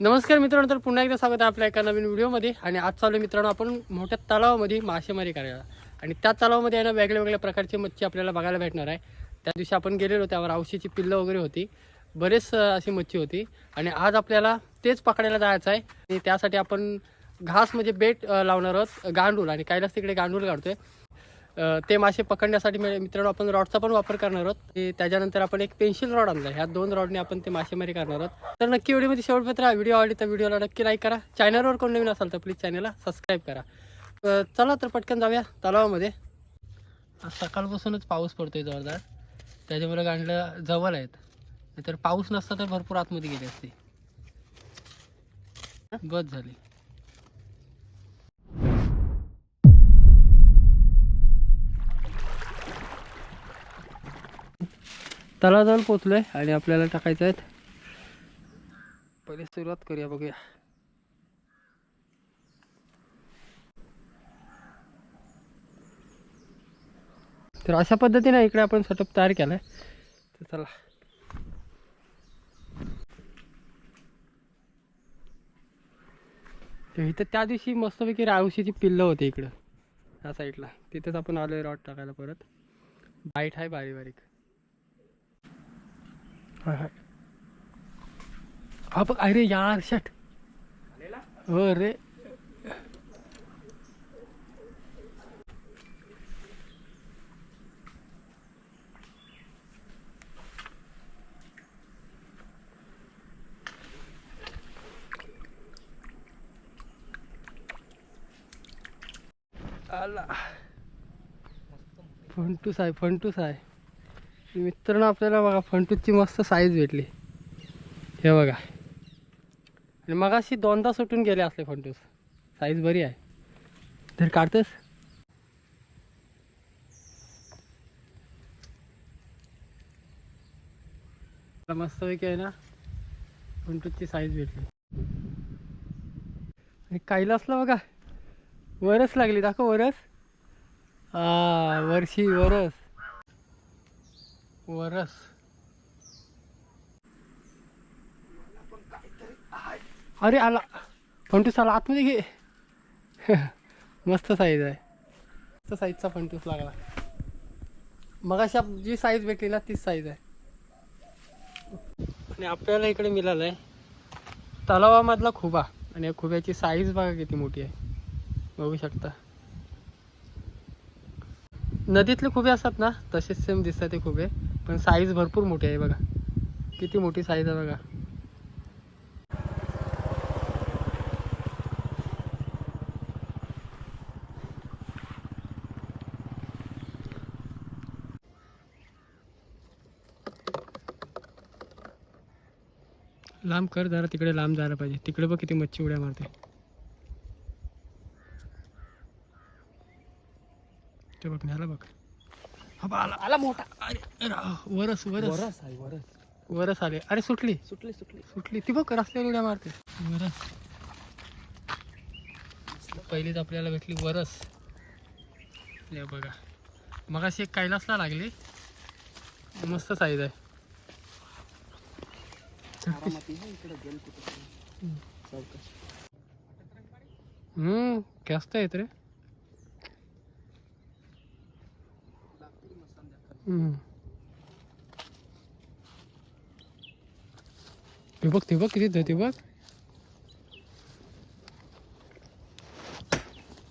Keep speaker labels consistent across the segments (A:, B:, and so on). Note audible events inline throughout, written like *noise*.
A: नमस्कार मित्रांनो तर पुन्हा एकदा स्वागत आहे आपल्या एका नवीन व्हिडिओमध्ये. आणि आज चालू मित्रांनो आपण मोठ्या तलावामध्ये मासेमारी करायला. आणि त्या तलावामध्ये आहे ना वेगळ्या वेगळ्या प्रकारची मच्छी आपल्याला बघायला भेटणार आहे. त्या दिवशी आपण गेलेलो त्यावर औशीची पिल्लं वगैरे होती. बरेच अशी मच्छी होती. आणि आज आपल्याला तेच पकडायला जायचं आहे. आणि त्यासाठी आपण घास म्हणजे बेट लावणार आहोत गांडूळ. आणि कैलास तिकडे गांडूळ काढतोय. ते मासे पकडण्यासाठी मित्रांनो आपण रॉडचा पण वापर करणार आहोत. त्याच्यानंतर आपण एक पेन्सिल रॉड आणला ह्या दोन रॉडने आपण ते मासेमारी करणार आहोत. तर नक्की व्हिडिओमध्ये शेवटपर्यंत राहा. व्हिडिओ आवडली तर व्हिडिओला नक्की लाईक करा. चॅनलवर कोण नवीन असाल तर प्लीज चॅनलला सबस्क्राईब करा. चला तर पटकन जाऊया तलावामध्ये. सकाळपासूनच पाऊस पडतोय जोरदार. त्याच्यामुळे गांडलं जवळ आहेत. नाहीतर पाऊस नसता तर भरपूर आतमध्ये गेली असते. बस झाली. तलावाजवळ पोचलोय आणि आपल्याला टाकायचं आहेत. पहिले सुरुवात करूया बघूया. तर अशा पद्धतीने इकडे आपण सेटअप तयार केलाय. तर चला. तर इथं त्या दिवशी मस्तपैकी रावशीची पिल्लं होती इकडं ह्या साईडला तिथेच आपण आलोय रॉड टाकायला परत. बाईट आहे बारीक बारीक हाय हाय. हा बघ अरे यार शट. हो रे. आला. फंटूस आहे फंटूस आहे. मित्रांनो आपल्याला बघा फंटूसची मस्त साईज भेटली. हे बघा. आणि मग अशी दोनदा सुटून गेले असले फंटूस. साईज बरी आहे. तर काढतोस? मस्तपैकी आहे ना फंटूसची साईज भेटली. आणि कैलासला बघा वरस लागली. दाखव वरस. हा वर्षी वरस. वरस. अरे आला. फंटूस आला. आतमध्ये घे. *laughs* मस्त साईज आहे. मस्त साईजचा फंटूस लागला. मग अशा जी साईज भेटली ना तीच साईज आहे. आणि आपल्याला इकडे मिळालं आहे. तलावामधला खुबा. आणि या खुब्याची साईज बघा किती मोठी आहे. बघू शकता. नदीतले खुबे असतात ना तसेच सेम दिसतात ते खुबे. पण साईज भरपूर मोठी आहे बघा. किती मोठी साईज आहे बघा. लांब कर जरा तिकडे लांब जायला पाहिजे. तिकडे बघ किती मच्छी उड्या मारते. ते बघ न्याला बघ. आला आला मोठा. अरे वरस वरस.
B: वरस आहे वरस.
A: वरस आले. अरे सुटली.
B: सुटली सुटली.
A: सुटली. ती बघ रस्त्यावर उड्या मारते. वरस. पहिलीच आपल्याला भेटली वरस. बघा. मग अशी एक कैलासला लागली. मस्त साईज आहे. हम्म. जास्त आहेत रे. ते बघ ते बघ किती धरते बघ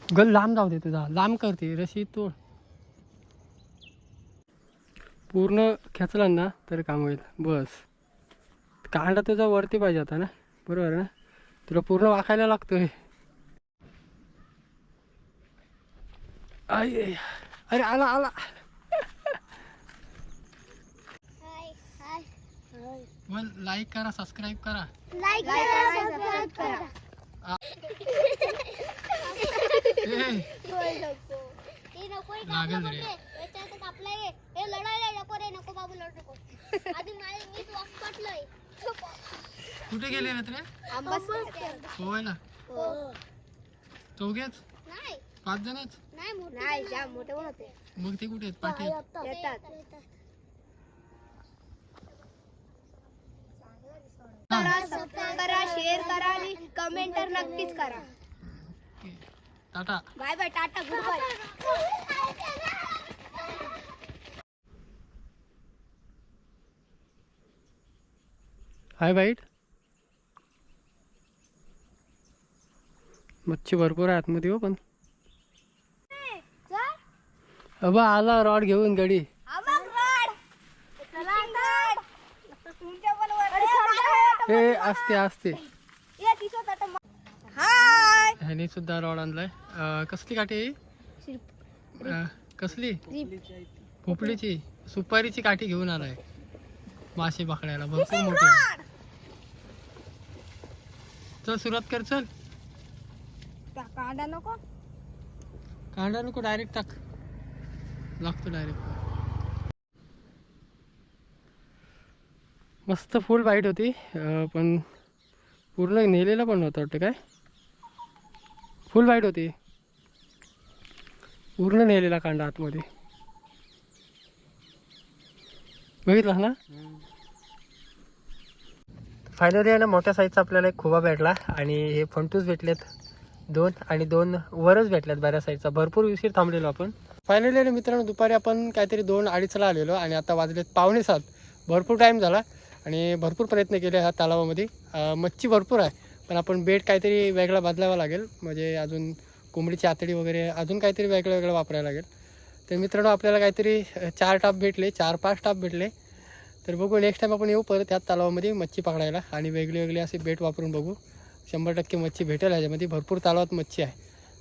A: गल लांब जाऊ दे तुझा. लांब करते रशी तोड. पूर्ण खेचला ना तर काम होईल. बस. कांडा तुझा वरती पाहिजे आता ना? बरोबर ना? तुला पूर्ण वाकायला लागतोय. आई. अरे आला आला
C: हाय हाय
A: वन लाईक करा सबस्क्राईब करा.
C: लाईक करा सबस्क्राइब करा. *laughs*
A: लागेल
C: कापलं
A: रे.
C: पडते. याच्यात कापलं लढायला नको रे नको बाबू लढ नको. आधी माझे मीच वाक पटलोय
A: कुठे गेले ना रे होय ना
C: हो.
A: चौघेच?
C: नाही.
A: पाच जणच?
C: नाही
A: मग ते कुठे आहेत? पाठी
C: येतात
A: हा
C: करा सबस्क्राईब करा शेअर करा आणि कमेंट तर नक्कीच करा.
A: Tata.
C: Bye bye tata good bye
A: high bite मच्छी भरपूर आहे आतमध्ये हो पण. अबा आला रॉड घेऊन गडी हे असते असते
C: हाय.
A: ह्याने सुद्धा रॉड आणलाय. कसली काठी कसली? भोपळीची. सुपारीची काठी घेऊन आलाय. मासे पकडायला. भरपूर मोठी. चल सुरुवात कर चल.
C: कांदा नको.
A: कांदा नको डायरेक्ट टाक. लागतो डायरेक्ट मस्त फुल वाईट होती. पण पूर्ण नेलेला पण नव्हतं वाटतं काय? फुल वाईट होती. पूर्ण नेलेला कांदा आतमध्ये. बघितलास ना? फायनली आहे ना मोठ्या साईजचा आपल्याला एक खोबा भेटला आणि हे फंटूस भेटलेत दोन आणि दोन वरच भेटल्यात बऱ्या साईजचा भरपूर उशीर थांबलेलो आपण. फायनली आहे मित्रांनो दुपारी आपण काहीतरी दोन अडीचला आलेलो आणि आता वाजलेत पावणे सात भरपूर टाईम झाला. आणि भरपूर प्रयत्न केले ह्या तलावामध्ये. मच्छी भरपूर आहे पण आपण बेट काहीतरी वेगळा बदलावा लागेल. म्हणजे अजून कोंबडीची आतडी वगैरे अजून काहीतरी वेगळं वेगळं वापरायला लागेल. तर मित्रांनो आपल्याला काहीतरी चार टाप भेटले चार पाच टाप भेटले. तर बघू नेक्स्ट टाईम आपण येऊ परत त्या तलावामध्ये मच्छी पकडायला आणि वेगळे वेगळे असे बेट वापरून बघू. शंभर टक्के मच्छी भेटेल ह्याच्यामध्ये भरपूर तलावात मच्छी आहे.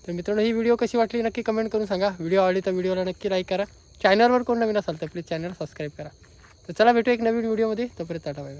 A: तर मित्रांनो ही व्हिडिओ कशी वाटली नक्की कमेंट करून सांगा. व्हिडिओ आवडली तर व्हिडिओला नक्की लाईक करा. चॅनलवर कोण नवीन असाल तर प्लीज चॅनल सबस्क्राईब करा. तर चला भेटू एक नवीन व्हिडिओमध्ये तोपर्यंत टाटा बाय